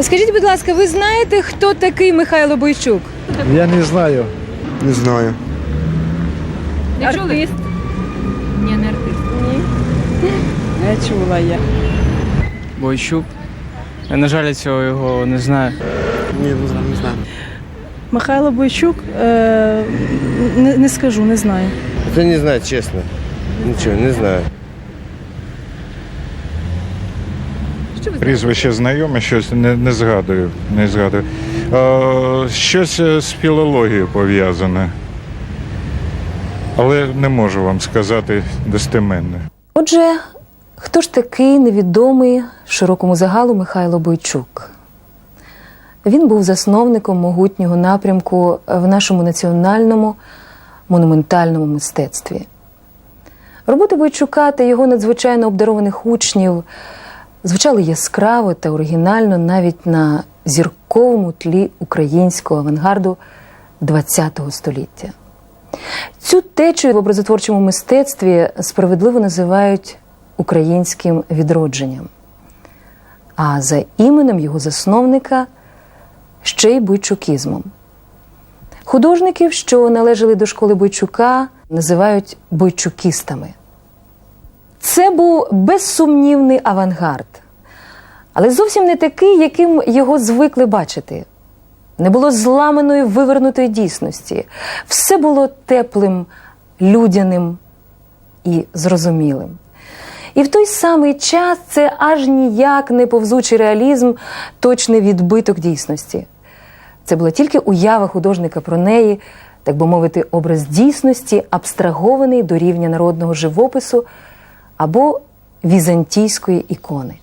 Скажіть, будь ласка, ви знаєте, хто такий Михайло Бойчук? Я не знаю. Не знаю. Артист. Ні, не артист. Не чула я. Бойчук. Я, на жаль, цього його не знаю. Ні, не знаю, не знаю. Михайло Бойчук, е, не, не скажу, не знаю. Це не знаю, чесно. Нічого, не знаю. Що ви знаєте? Прізвище знайоме, щось не, не згадую. Не згадую. Е, щось з філологією пов'язане. Але не можу вам сказати достеменно. Отже, хто ж такий невідомий широкому загалу Михайло Бойчук? Він був засновником могутнього напрямку в нашому національному монументальному мистецтві. Роботи Бойчука та його надзвичайно обдарованих учнів звучали яскраво та оригінально навіть на зірковому тлі українського авангарду ХХ століття. Цю течію в образотворчому мистецтві справедливо називають українським відродженням. А за іменем його засновника ще й бойчукізмом. Художників, що належали до школи Бойчука, називають бойчукістами. Це був безсумнівний авангард, але зовсім не такий, яким його звикли бачити. Не було зламаної вивернутої дійсності. Все було теплим, людяним і зрозумілим. І в той самий час це аж ніяк не повзучий реалізм, точний відбиток дійсності. Це була тільки уява художника про неї, так би мовити, образ дійсності, абстрагований до рівня народного живопису або візантійської ікони.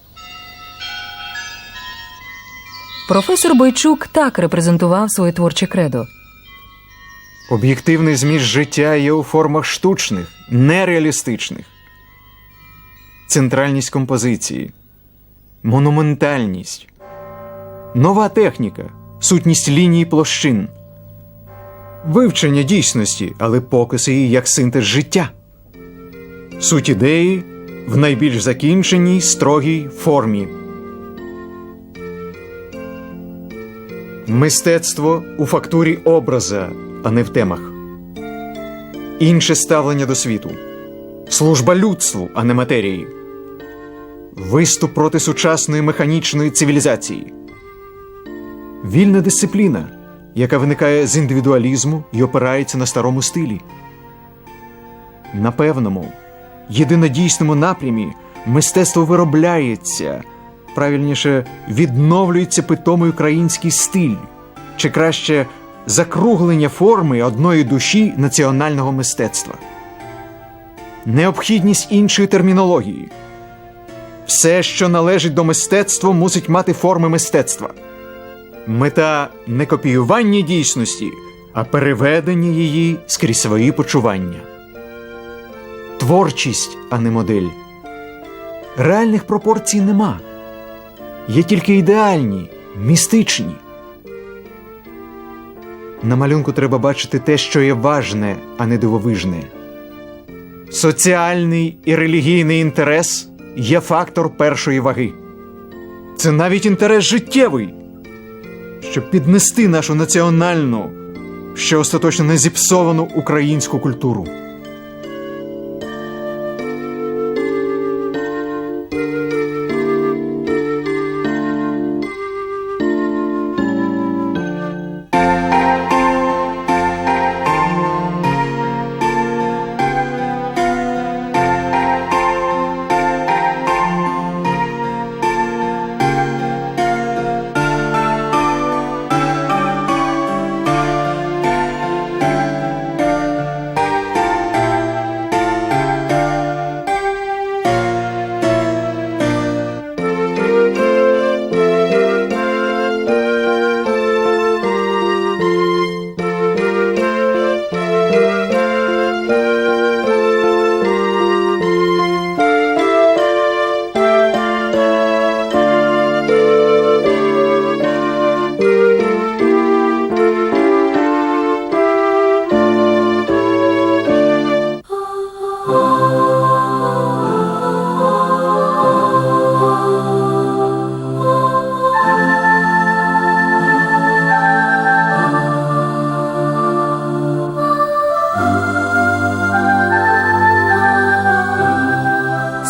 Професор Бойчук так репрезентував своє творче кредо. Об'єктивний зміст життя є у формах штучних, нереалістичних. Центральність композиції, монументальність, нова техніка, сутність ліній площин, вивчення дійсності, але показ її як синтез життя, суть ідеї в найбільш закінченій строгій формі. Мистецтво у фактурі образа, а не в темах. Інше ставлення до світу. Служба людству, а не матерії. Виступ проти сучасної механічної цивілізації. Вільна дисципліна, яка виникає з індивідуалізму і опирається на старому стилі. На певному, єдинодійсному напрямі мистецтво виробляється, правильніше відновлюється питомий український стиль, чи краще закруглення форми одної душі національного мистецтва. Необхідність іншої термінології. Все, що належить до мистецтва, мусить мати форми мистецтва. Мета не копіювання дійсності, а переведення її скрізь свої почування. Творчість, а не модель. Реальних пропорцій нема. Є тільки ідеальні, містичні. На малюнку треба бачити те, що є важне, а не дивовижне. Соціальний і релігійний інтерес є фактор першої ваги. Це навіть інтерес життєвий, щоб піднести нашу національну, ще остаточно не зіпсовану українську культуру.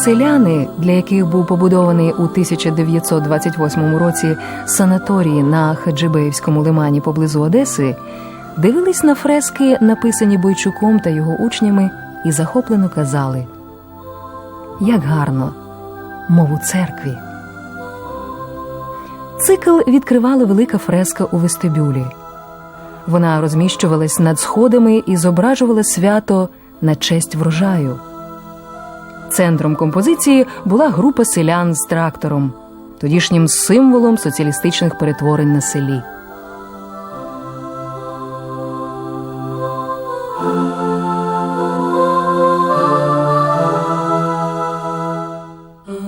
Селяни, для яких був побудований у 1928 році санаторій на Хаджибеївському лимані поблизу Одеси, дивились на фрески, написані Бойчуком та його учнями, і захоплено казали: Як гарно, мов у церкві. Цикл відкривала велика фреска у вестибюлі. Вона розміщувалась над сходами і зображувала свято на честь врожаю. Центром композиції була група селян з трактором, тодішнім символом соціалістичних перетворень на селі.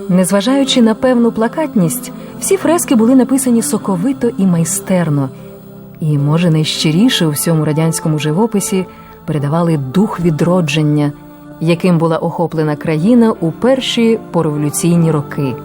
Незважаючи на певну плакатність, всі фрески були написані соковито і майстерно, і, може, найщиріше у всьому радянському живописі передавали дух відродження, яким була охоплена країна у перші пореволюційні роки.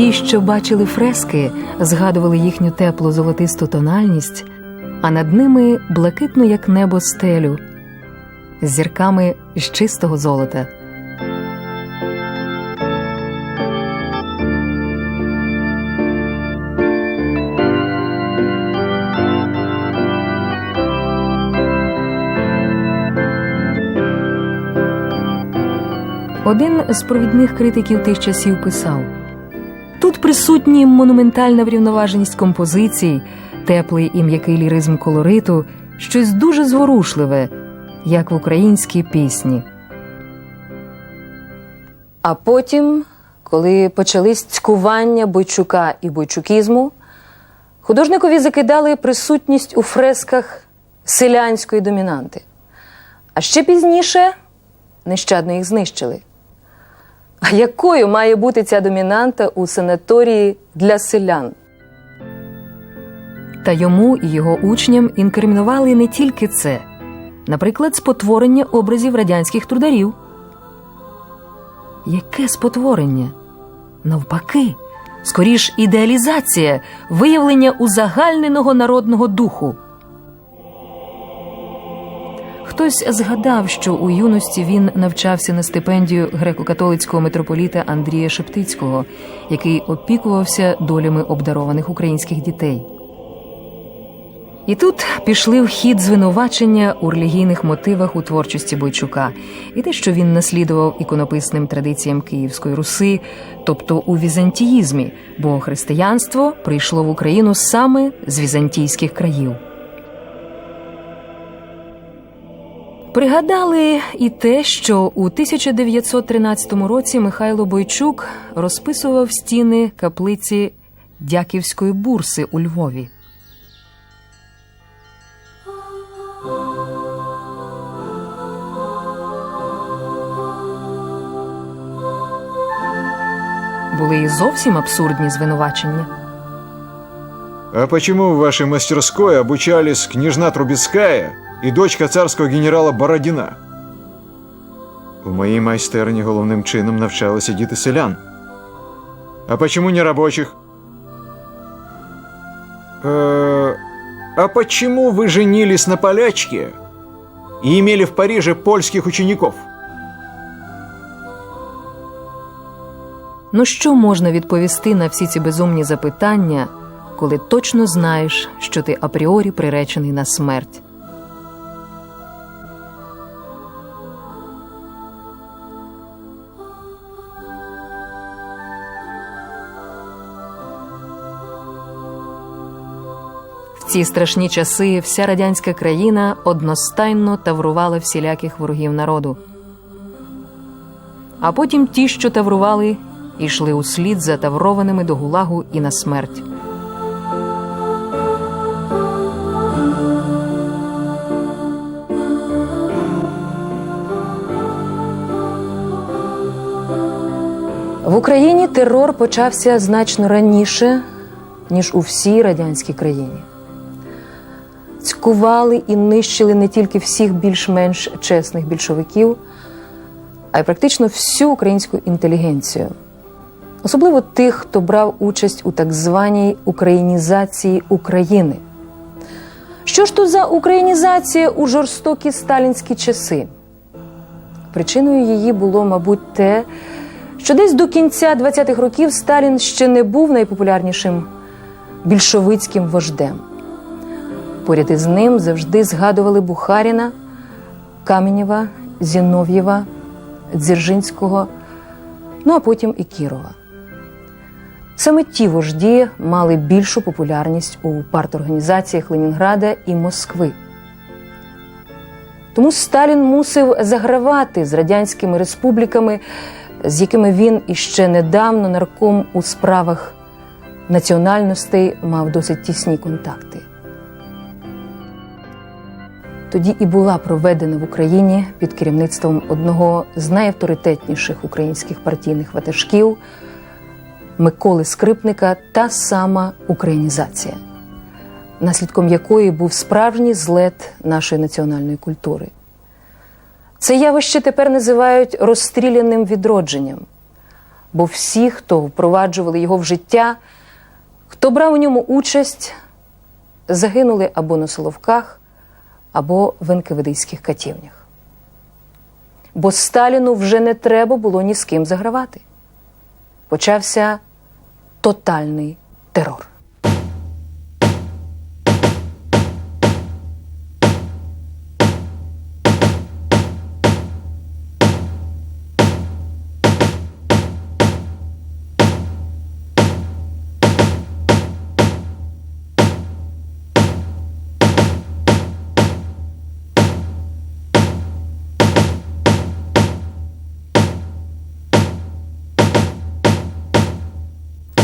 Ті, що бачили фрески, згадували їхню теплу золотисту тональність, а над ними блакитну, як небо, стелю з зірками з чистого золота. Один з провідних критиків тих часів писав. Тут присутні монументальна врівноваженість композицій, теплий і м'який ліризм колориту, щось дуже зворушливе, як в українській пісні. А потім, коли почались цькування Бойчука і бойчукізму, художникові закидали присутність у фресках селянської домінанти. А ще пізніше нещадно їх знищили. А якою має бути ця домінанта у санаторії для селян? Та йому і його учням інкримінували не тільки це, наприклад, спотворення образів радянських трударів. Яке спотворення? Навпаки, скоріш ідеалізація, виявлення узагальненого народного духу. Хтось згадав, що у юності він навчався на стипендію греко-католицького митрополіта Андрія Шептицького, який опікувався долями обдарованих українських дітей. І тут пішли в хід звинувачення у релігійних мотивах у творчості Бойчука, і те, що він наслідував іконописним традиціям Київської Руси, тобто у візантіїзмі, бо християнство прийшло в Україну саме з візантійських країв. Пригадали і те, що у 1913 році Михайло Бойчук розписував стіни каплиці Дяківської бурси у Львові. Були і зовсім абсурдні звинувачення. А почему в вашей мастерской обучались княжна Трубецкая и дочка царского генерала Бородіна? У моїй майстерні головним чином навчалися діти селян. А почему не рабочих? Э, а почему вы женились на полячке и имели в Париже польских учеников? Ну що можна відповісти на всі ці безумні запитання, коли точно знаєш, що ти апріорі приречений на смерть? Ці страшні часи вся радянська країна одностайно таврувала всіляких ворогів народу. А потім ті, що таврували, йшли услід за таврованими до гулагу і на смерть. В Україні терор почався значно раніше, ніж у всій радянській країні. Цькували і нищили не тільки всіх більш-менш чесних більшовиків, а й практично всю українську інтелігенцію, особливо тих, хто брав участь у так званій українізації України. Що ж то за українізація у жорстокі сталінські часи? Причиною її було, мабуть, те, що десь до кінця 20-х років Сталін ще не був найпопулярнішим більшовицьким вождем. Поряд із ним завжди згадували Бухаріна, Каменєва, Зінов'єва, Дзержинського, ну а потім і Кірова. Саме ті вожді мали більшу популярність у парторганізаціях Ленінграда і Москви. Тому Сталін мусив загравати з радянськими республіками, з якими він іще недавно нарком у справах національностей мав досить тісні контакти. Тоді і була проведена в Україні під керівництвом одного з найавторитетніших українських партійних ватажків Миколи Скрипника та сама українізація, наслідком якої був справжній злет нашої національної культури. Це явище тепер називають розстріляним відродженням, бо всі, хто впроваджували його в життя, хто брав у ньому участь, загинули або на Соловках, або в енкеведийських катівнях. Бо Сталіну вже не треба було ні з ким загравати. Почався тотальний терор.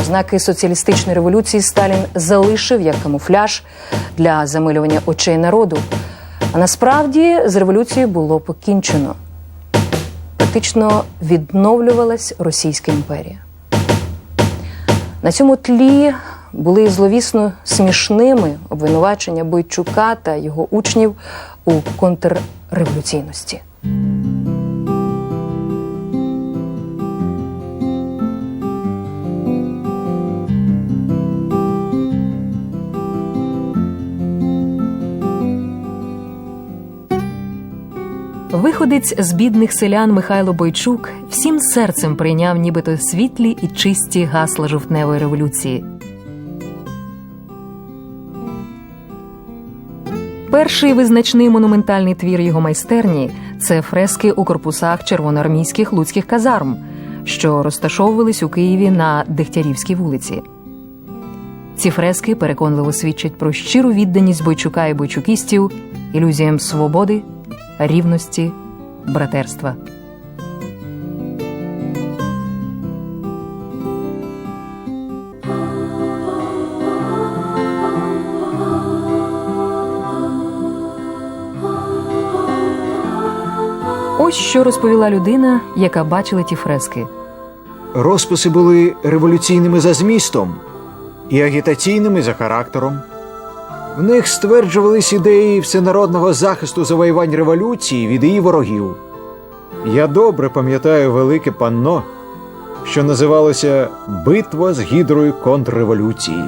Ознаки соціалістичної революції Сталін залишив як камуфляж для замилювання очей народу. А насправді з революцією було покінчено. Практично відновлювалась Російська імперія. На цьому тлі були зловісно смішними обвинувачення Бойчука та його учнів у контрреволюційності. Виходець з бідних селян Михайло Бойчук всім серцем прийняв нібито світлі і чисті гасла жовтневої революції. Перший визначний монументальний твір його майстерні це фрески у корпусах червоноармійських луцьких казарм, що розташовувались у Києві на Дегтярівській вулиці. Ці фрески переконливо свідчать про щиру відданість Бойчука і бойчукістів, ілюзіям свободи, рівності, братерства. Ось що розповіла людина, яка бачила ті фрески. Розписи були революційними за змістом і агітаційними за характером. В них стверджувались ідеї всенародного захисту завоювань революції від її ворогів. Я добре пам'ятаю велике панно, що називалося Битва з гідрою контрреволюції.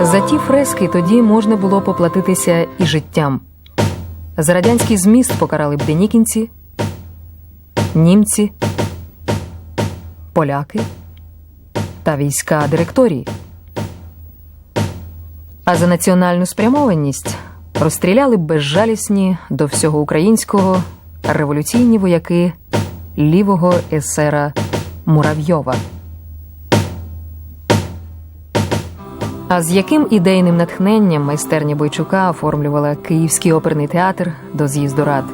За ті фрески тоді можна було поплатитися і життям. За радянський зміст покарали б денікінці, німці, поляки та війська директорії. А за національну спрямованість розстріляли безжалісні до всього українського революційні вояки лівого есера Муравйова. А з яким ідейним натхненням майстерня Бойчука оформлювала Київський оперний театр до з'їзду рад?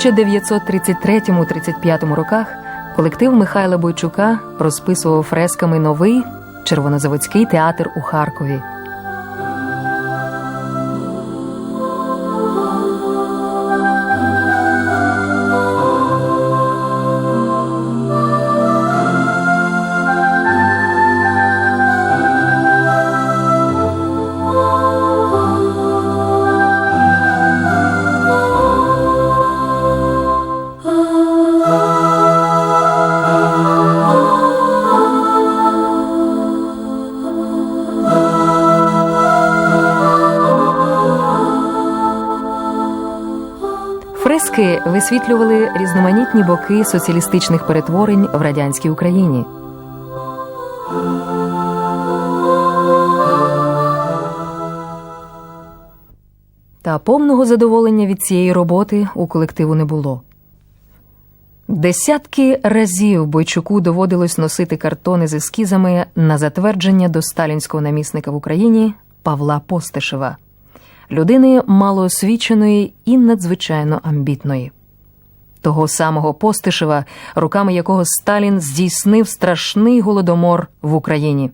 1933-35 роках колектив Михайла Бойчука розписував фресками новий червонозаводський театр у Харкові. Фрески висвітлювали різноманітні боки соціалістичних перетворень в радянській Україні. Та повного задоволення від цієї роботи у колективу не було. Десятки разів Бойчуку доводилось носити картони з ескізами на затвердження до сталінського намісника в Україні Павла Постишева, людини малоосвіченої і надзвичайно амбітної. Того самого Постишева, руками якого Сталін здійснив страшний голодомор в Україні.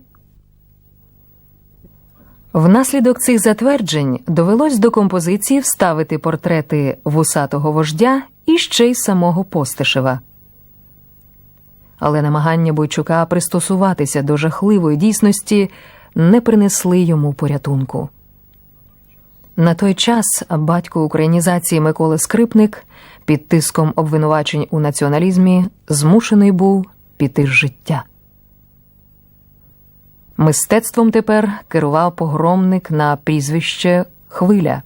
Внаслідок цих затверджень довелось до композиції вставити портрети вусатого вождя і ще й самого Постишева. Але намагання Бойчука пристосуватися до жахливої дійсності не принесли йому порятунку. На той час батько українізації Микола Скрипник під тиском обвинувачень у націоналізмі змушений був піти з життя. Мистецтвом тепер керував погромник на прізвище Хвиля.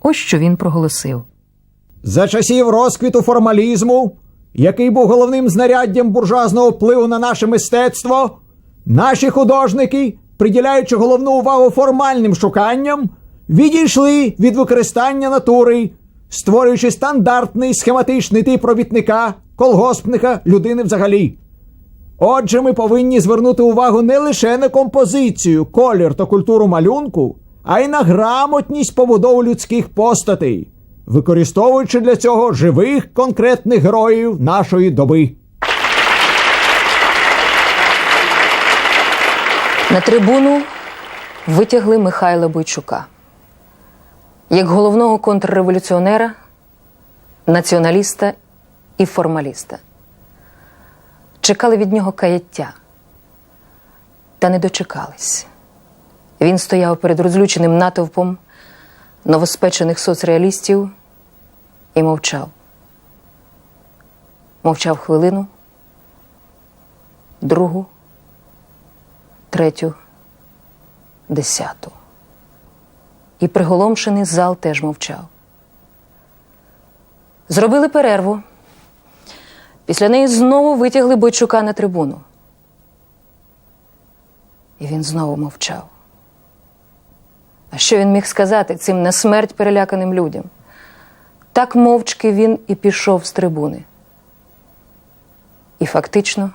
Ось що він проголосив. За часів розквіту формалізму, який був головним знаряддям буржуазного впливу на наше мистецтво, наші художники, приділяючи головну увагу формальним шуканням, відійшли від використання натури, створюючи стандартний схематичний тип робітника, колгоспника, людини взагалі. Отже, ми повинні звернути увагу не лише на композицію, колір та культуру малюнку, а й на грамотність побудови людських постатей, використовуючи для цього живих конкретних героїв нашої доби. На трибуну витягли Михайла Бойчука як головного контрреволюціонера, націоналіста і формаліста. Чекали від нього каяття, та не дочекались. Він стояв перед розлюченим натовпом новоспечених соцреалістів і мовчав. Мовчав хвилину, другу, третю, десяту. І приголомшений зал теж мовчав. Зробили перерву. Після неї знову витягли Бойчука на трибуну. І він знову мовчав. А що він міг сказати цим на смерть переляканим людям? Так мовчки він і пішов з трибуни. І фактично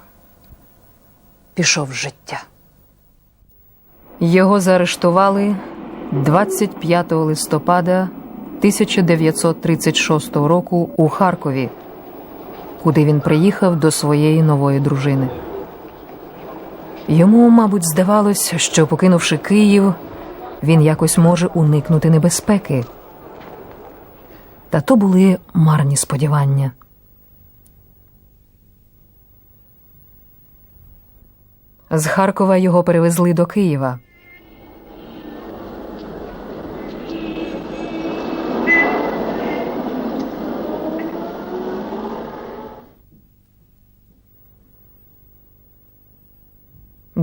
пішов з життя. Його заарештували 25 листопада 1936 року у Харкові, куди він приїхав до своєї нової дружини. Йому, мабуть, здавалось, що, покинувши Київ, він якось може уникнути небезпеки. Та то були марні сподівання. З Харкова його перевезли до Києва.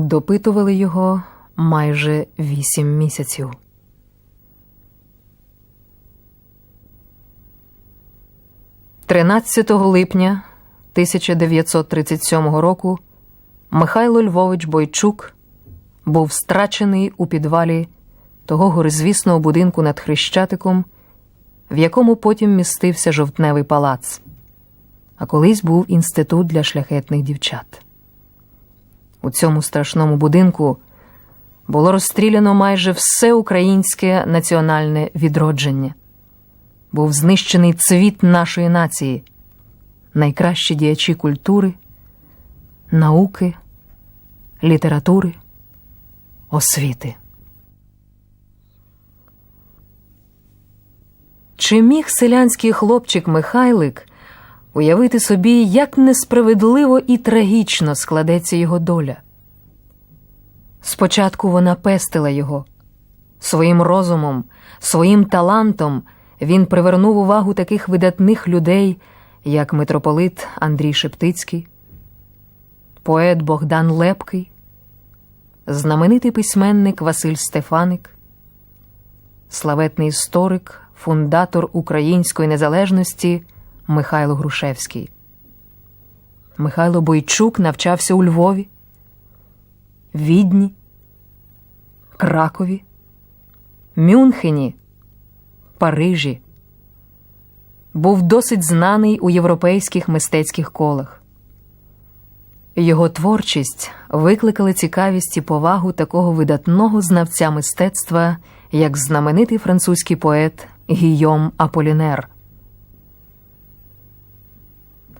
Допитували його майже вісім місяців. Тринадцятого липня 1937 року Михайло Львович Бойчук був страчений у підвалі того горизвісного будинку над Хрещатиком, в якому потім містився жовтневий палац, а колись був інститут для шляхетних дівчат. У цьому страшному будинку було розстріляно майже все українське національне відродження. був знищений цвіт нашої нації, найкращі діячі культури, науки, літератури, освіти. Чи міг селянський хлопчик Михайлик уявити собі, як несправедливо і трагічно складеться його доля? Спочатку вона пестила його. Своїм розумом, своїм талантом він привернув увагу таких видатних людей, як митрополит Андрій Шептицький, поет Богдан Лепкий, знаменитий письменник Василь Стефаник, славетний історик, фундатор української незалежності Михайло Грушевський. Михайло Бойчук навчався у Львові, Відні, Кракові, Мюнхені, Парижі. Був досить знаний у європейських мистецьких колах. Його творчість викликала цікавість і повагу такого видатного знавця мистецтва, як знаменитий французький поет Гійом Аполінер.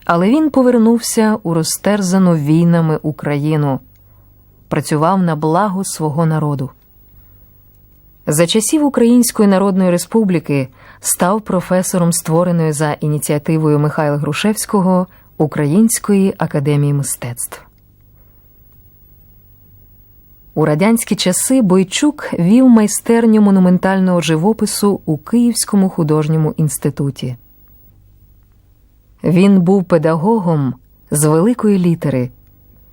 Але він повернувся у розтерзану війнами Україну, працював на благо свого народу. За часів Української Народної Республіки став професором створеної за ініціативою Михайла Грушевського Української академії мистецтв. У радянські часи Бойчук вів майстерню монументального живопису у Київському художньому інституті. Він був педагогом з великої літери,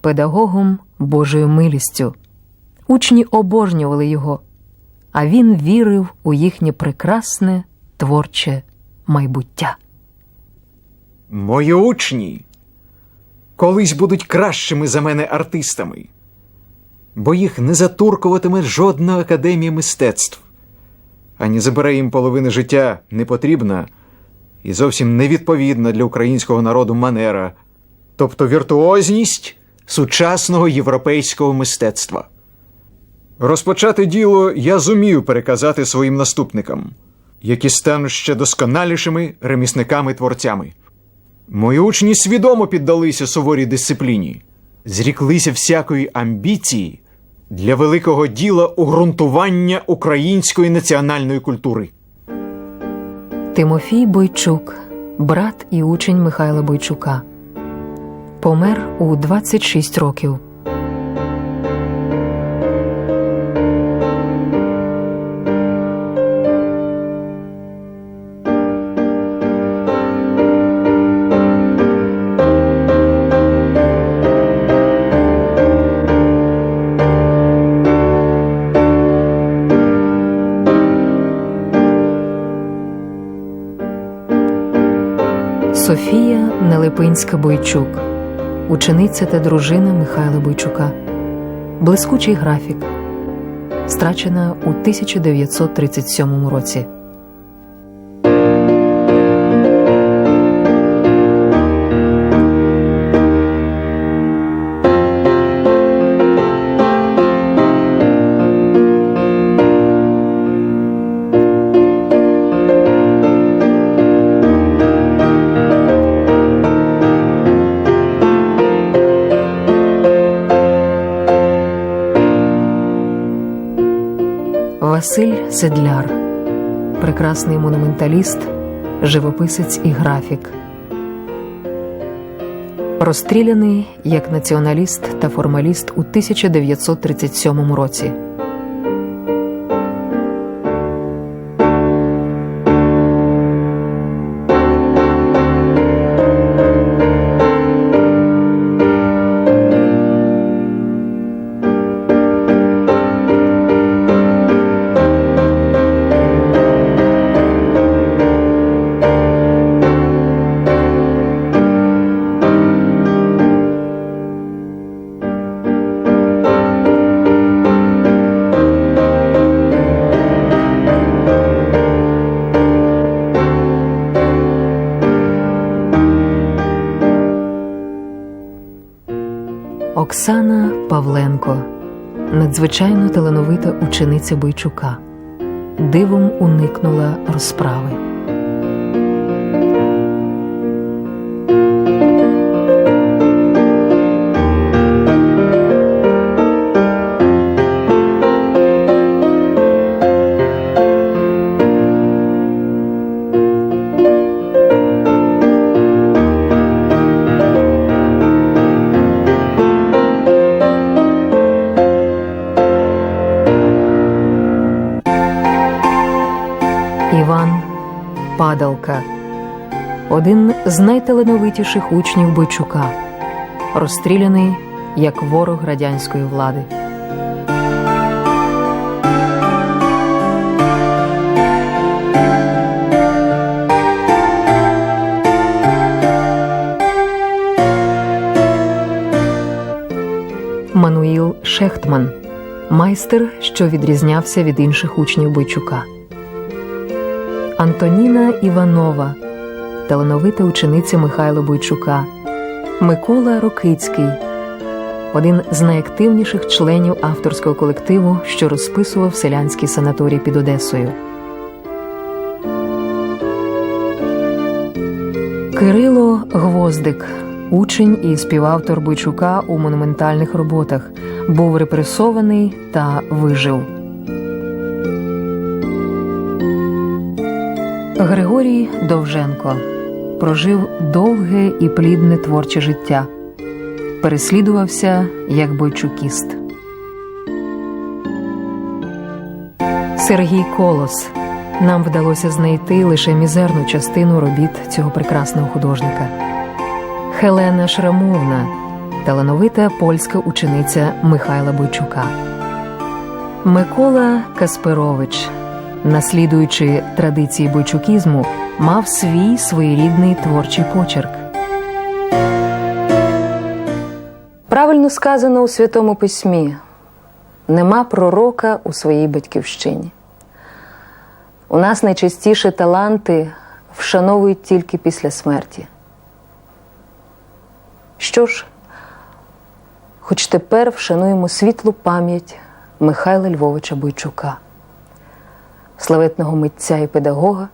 педагогом Божою милістю. Учні обожнювали його, а він вірив у їхнє прекрасне творче майбуття. Мої учні колись будуть кращими за мене артистами, бо їх не затуркуватиме жодна академія мистецтв, ані забере їм половини життя непотрібна і зовсім невідповідна для українського народу манера, тобто віртуозність сучасного європейського мистецтва. Розпочати діло я зумію переказати своїм наступникам, які стануть ще досконалішими ремісниками-творцями. Мої учні свідомо піддалися суворій дисципліні, зріклися всякої амбіції для великого діла угрунтування української національної культури. Тимофій Бойчук, брат і учень Михайла Бойчука, помер у 26 років. Нелепинська Бойчук, учениця та дружина Михайла Бойчука, блискучий графік, страчена у 1937 році. Василь Седляр, прекрасний монументаліст, живописець і графік. Розстріляний як націоналіст та формаліст у 1937 році. Оксана Павленко, надзвичайно талановита учениця Бойчука, дивом уникнула розправи. З найталановитіших учнів Бойчука, розстріляний як ворог радянської влади. Мануїл Шехтман майстер, що відрізнявся від інших учнів Бойчука. Антоніна Іванова, талановита учениця Михайла Бойчука, Микола Рокицький, один з найактивніших членів авторського колективу, що розписував селянський санаторій під Одесою. Кирило Гвоздик, учень і співавтор Бойчука у монументальних роботах, був репресований та вижив. Григорій Довженко прожив довге і плідне творче життя, переслідувався як бойчукіст. Сергій Колос. Нам вдалося знайти лише мізерну частину робіт цього прекрасного художника. Хелена Шрамовна, талановита польська учениця Михайла Бойчука. Микола Касперович, наслідуючи традиції бойчукізму, мав свій своєрідний творчий почерк. Правильно сказано у Святому Письмі: нема пророка у своїй батьківщині. У нас найчастіше таланти вшановують тільки після смерті. Що ж, хоч тепер вшануємо світлу пам'ять Михайла Львовича Бойчука, славетного митця і педагога,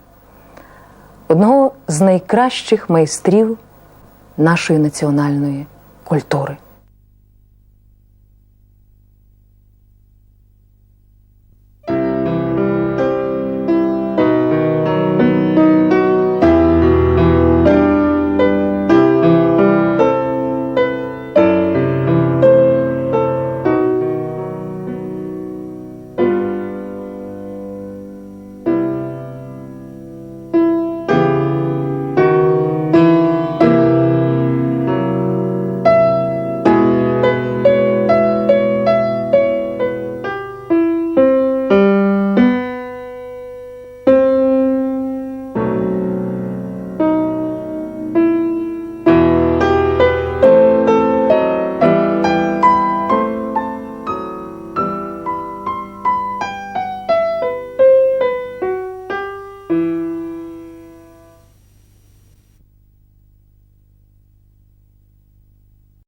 одного з найкращих майстрів нашої національної культури.